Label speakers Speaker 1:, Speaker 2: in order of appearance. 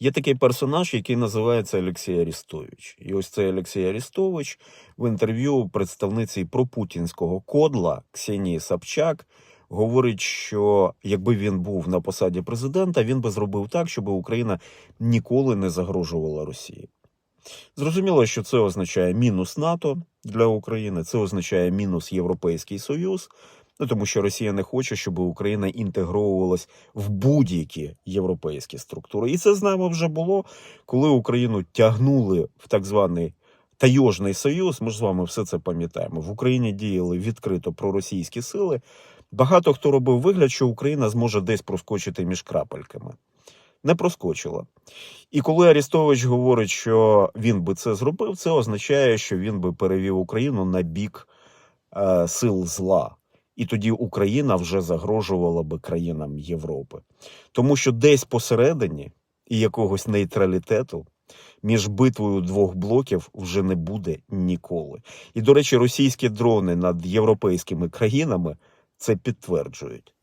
Speaker 1: Є такий персонаж, який називається Олексій Арістович. І ось цей Олексій Арістович в інтерв'ю представниці пропутінського кодла Ксенії Собчак говорить, що якби він був на посаді президента, він би зробив так, щоб Україна ніколи не загрожувала Росії. Зрозуміло, що це означає мінус НАТО для України, це означає мінус Європейський Союз. Ну, тому що Росія не хоче, щоб Україна інтегровувалась в будь-які європейські структури. І це з нами вже було, коли Україну тягнули в так званий Тайожний союз. Ми ж з вами все це пам'ятаємо. В Україні діяли відкрито проросійські сили. Багато хто робив вигляд, що Україна зможе десь проскочити між крапельками. Не проскочила. І коли Арістович говорить, що він би це зробив, це означає, що він би перевів Україну на бік е, сил зла. І тоді Україна вже загрожувала би країнам Європи. Тому що десь посередині і якогось нейтралітету між битвою двох блоків вже не буде ніколи. І, до речі, російські дрони над європейськими країнами це підтверджують.